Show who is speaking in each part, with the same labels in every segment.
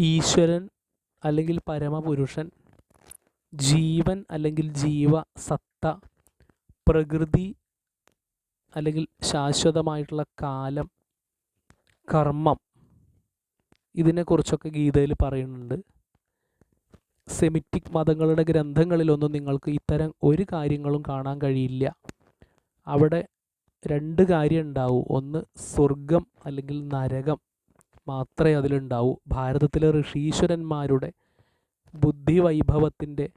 Speaker 1: ഈശ്വരൻ അല്ലെങ്കിൽ പരമപുരുഷൻ ജീവൻ അല്ലെങ്കിൽ ജീവ സത്ത പ്രകൃതി അല്ലെങ്കിൽ ശാശ്വതമായിട്ടുള്ള കാലം കർമ്മം ഇതിനെക്കുറിച്ചൊക്കെ ഗീതയിൽ പറയുന്നുണ്ട്. സെമിറ്റിക് മതങ്ങളുടെ ഗ്രന്ഥങ്ങളിലൊന്നും നിങ്ങൾക്ക് ഇത്തരം ഒരു കാര്യങ്ങളും കാണാൻ കഴിയില്ല. അവിടെ രണ്ട് കാര്യം ഉണ്ടാവും ഒന്ന് സ്വർഗം അല്ലെങ്കിൽ നരകം. മാത്രമേ അതിലുണ്ടാവൂ. ഭാരതത്തിലെ ഋഷീശ്വരന്മാരുടെ ബുദ്ധി വൈഭവത്തിന്റെ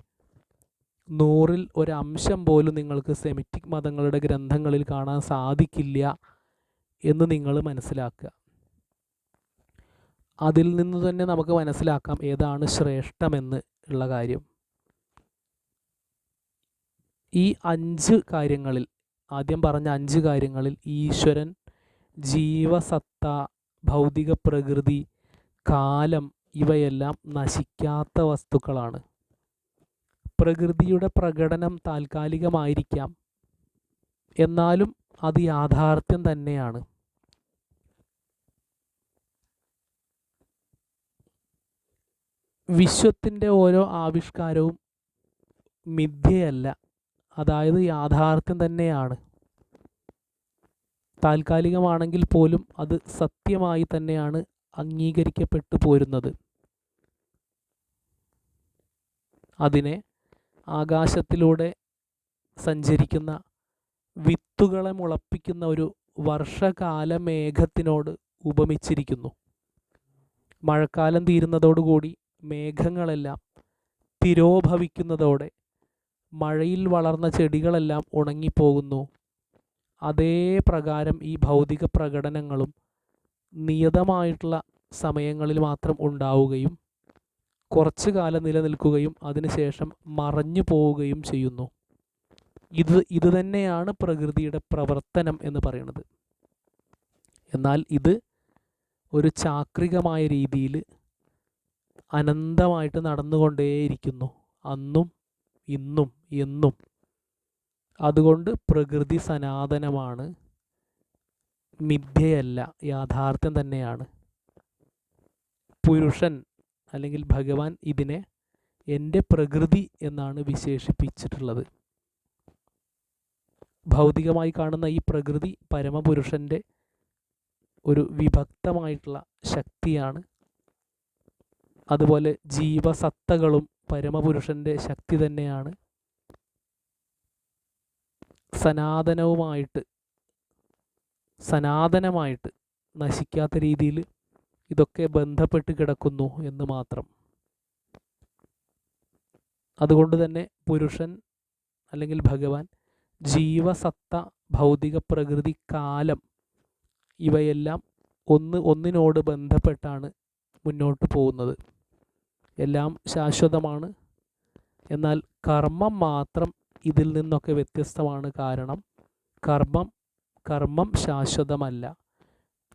Speaker 1: നൂറിൽ ഒരംശം പോലും നിങ്ങൾക്ക് സെമിറ്റിക് മതങ്ങളുടെ ഗ്രന്ഥങ്ങളിൽ കാണാൻ സാധിക്കില്ല എന്ന് നിങ്ങൾ മനസ്സിലാക്കുക. അതിൽ നിന്ന് തന്നെ നമുക്ക് മനസ്സിലാക്കാം ഏതാണ് ശ്രേഷ്ഠമെന്ന് ഉള്ള കാര്യം. ഈ അഞ്ച് കാര്യങ്ങളിൽ ആദ്യം പറഞ്ഞ അഞ്ച് കാര്യങ്ങളിൽ ഈശ്വരൻ ജീവസത്ത ഭൗതിക പ്രകൃതി കാലം ഇവയെല്ലാം നശിക്കാത്ത വസ്തുക്കളാണ്. പ്രകൃതിയുടെ പ്രകടനം താൽക്കാലികമായിരിക്കാം. എന്നാലും അത് യാഥാർത്ഥ്യം തന്നെയാണ്. വിശ്വത്തിന്റെ ഓരോ ആവിഷ്കാരവും മിഥ്യയല്ല. അതായത് യാഥാർത്ഥ്യം തന്നെയാണ്. താൽക്കാലികമാണെങ്കിൽ പോലും അത് സത്യമായി തന്നെയാണ് അംഗീകരിക്കപ്പെട്ടു പോരുന്നത്. അതിനെ ആകാശത്തിലൂടെ സഞ്ചരിക്കുന്ന വിത്തുകളെ മുളപ്പിക്കുന്ന ഒരു വർഷകാല മേഘത്തിനോട് ഉപമിച്ചിരിക്കുന്നു. മഴക്കാലം തീരുന്നതോടുകൂടി മേഘങ്ങളെല്ലാം തിരോഭവിക്കുന്നതോടെ മഴയിൽ വളർന്ന ചെടികളെല്ലാം ഉണങ്ങിപ്പോകുന്നു. അതേ പ്രകാരം ഈ ഭൗതിക പ്രകടനങ്ങളും നിയതമായിട്ടുള്ള സമയങ്ങളിൽ മാത്രം ഉണ്ടാവുകയും കുറച്ചു കാലം നിലനിൽക്കുകയും അതിനുശേഷം മറഞ്ഞു പോവുകയും ചെയ്യുന്നു. ഇത് ഇത് തന്നെയാണ് പ്രകൃതിയുടെ പ്രവർത്തനം എന്ന് പറയുന്നത്. എന്നാൽ ഇത് ഒരു ചാക്രികമായ രീതിയിൽ അനന്തമായിട്ട് നടന്നുകൊണ്ടേയിരിക്കുന്നു. അന്നും ഇന്നും എന്നും. അതുകൊണ്ട് പ്രകൃതി സനാതനമാണ്. മിഥ്യയല്ല യാഥാർത്ഥ്യം തന്നെയാണ്. പുരുഷൻ അല്ലെങ്കിൽ ഭഗവാൻ ഇതിനെ എന്റെ പ്രകൃതി എന്നാണ് വിശേഷിപ്പിച്ചിട്ടുള്ളത്. ഭൗതികമായി കാണുന്ന ഈ പ്രകൃതി പരമപുരുഷന്റെ ഒരു വിഭക്തമായിട്ടുള്ള ശക്തിയാണ്. അതുപോലെ ജീവസത്തകളും പരമപുരുഷന്റെ ശക്തി തന്നെയാണ്. സനാതനവുമായിട്ട് സനാതനമായിട്ട് നശിക്കാത്ത രീതിയിൽ ഇതൊക്കെ ബന്ധപ്പെട്ട് കിടക്കുന്നു എന്ന് മാത്രം. അതുകൊണ്ട് തന്നെ പുരുഷൻ അല്ലെങ്കിൽ ഭഗവാൻ ജീവസത്ത ഭൗതിക പ്രകൃതി കാലം ഇവയെല്ലാം ഒന്ന് ഒന്നിനോട് ബന്ധപ്പെട്ടാണ് മുന്നോട്ട് പോകുന്നത്. എല്ലാം ശാശ്വതമാണ്. എന്നാൽ കർമ്മം മാത്രം ഇതിൽ നിന്നൊക്കെ വ്യത്യസ്തമാണ് കാരണം കർമ്മം കർമ്മം ശാശ്വതമല്ല.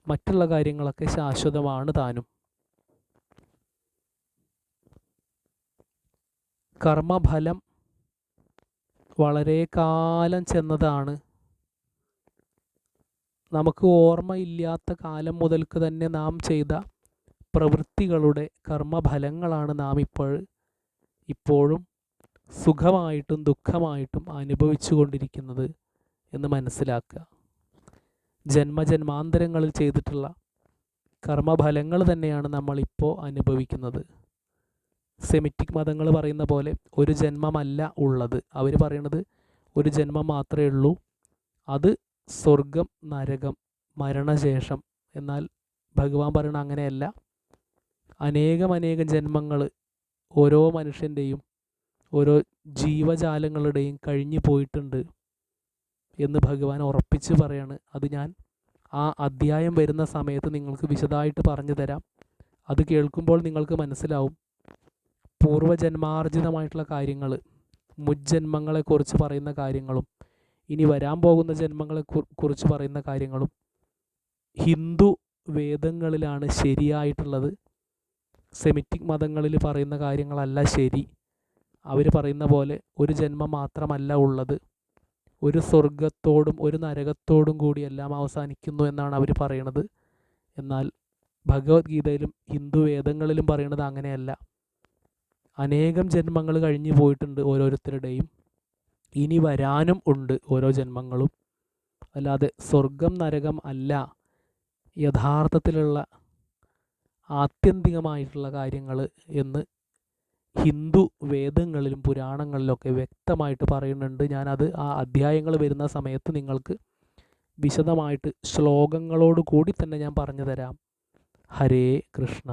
Speaker 1: മറ്റുള്ള കാര്യങ്ങളൊക്കെ ശാശ്വതമാണ് താനും. കർമ്മഫലം വളരെ കാലം ചെന്നതാണ്. നമുക്ക് ഓർമ്മയില്ലാത്ത കാലം മുതൽക്ക് തന്നെ നാം ചെയ്ത പ്രവൃത്തികളുടെ കർമ്മഫലങ്ങളാണ് നാം ഇപ്പോൾ ഇപ്പോഴും സുഖമായിട്ടും ദുഃഖമായിട്ടും അനുഭവിച്ചു കൊണ്ടിരിക്കുന്നത് എന്ന് മനസ്സിലാക്കുക. ജന്മജന്മാന്തരങ്ങളിൽ ചെയ്തിട്ടുള്ള കർമ്മഫലങ്ങൾ തന്നെയാണ് നമ്മളിപ്പോൾ അനുഭവിക്കുന്നത്. സെമിറ്റിക് മതങ്ങൾ പറയുന്ന പോലെ ഒരു ജന്മമല്ല ഉള്ളത്. അവർ പറയണത് ഒരു ജന്മം മാത്രമേ ഉള്ളൂ. അത് സ്വർഗം നരകം മരണശേഷം. എന്നാൽ ഭഗവാൻ പറയണ അങ്ങനെയല്ല. അനേകം അനേകം ജന്മങ്ങൾ ഓരോ മനുഷ്യന്റെയും ഓരോ ജീവജാലങ്ങളുടെയും കഴിഞ്ഞു പോയിട്ടുണ്ട് എന്ന് ഭഗവാൻ ഉറപ്പിച്ച് പറയാണ്. അത് ഞാൻ ആ അധ്യായം വരുന്ന സമയത്ത് നിങ്ങൾക്ക് വിശദമായിട്ട് പറഞ്ഞു തരാം. അത് കേൾക്കുമ്പോൾ നിങ്ങൾക്ക് മനസ്സിലാവും. പൂർവജന്മാർജിതമായിട്ടുള്ള കാര്യങ്ങൾ മുജ്ജന്മങ്ങളെക്കുറിച്ച് പറയുന്ന കാര്യങ്ങളും ഇനി വരാൻ പോകുന്ന ജന്മങ്ങളെ കുറിച്ച് പറയുന്ന കാര്യങ്ങളും ഹിന്ദു വേദങ്ങളിലാണ് ശരിയായിട്ടുള്ളത്. സെമിറ്റിക് മതങ്ങളിൽ പറയുന്ന കാര്യങ്ങളല്ല ശരി. അവർ പറയുന്ന പോലെ ഒരു ജന്മം മാത്രമല്ല ഉള്ളത്. ഒരു സ്വർഗത്തോടും ഒരു നരകത്തോടും കൂടി എല്ലാം അവസാനിക്കുന്നു എന്നാണ് അവർ പറയണത്. എന്നാൽ ഭഗവത്ഗീതയിലും ഹിന്ദു വേദങ്ങളിലും പറയണത് അങ്ങനെയല്ല. അനേകം ജന്മങ്ങൾ കഴിഞ്ഞു പോയിട്ടുണ്ട് ഓരോരുത്തരുടെയും. ഇനി വരാനും ഉണ്ട് ഓരോ ജന്മങ്ങളും. അല്ലാതെ സ്വർഗം നരകം അല്ല. യഥാർത്ഥത്തിലുള്ള ആത്യന്തികമായിട്ടുള്ള കാര്യങ്ങൾ എന്ന് ഹിന്ദു വേദങ്ങളിലും പുരാണങ്ങളിലൊക്കെ വ്യക്തമായിട്ട് പറയുന്നുണ്ട്. ഞാനത് ആ അധ്യായങ്ങൾ വരുന്ന സമയത്ത് നിങ്ങൾക്ക് വിശദമായിട്ട് ശ്ലോകങ്ങളോട് കൂടി തന്നെ ഞാൻ പറഞ്ഞു തരാം. ഹരേ കൃഷ്ണ.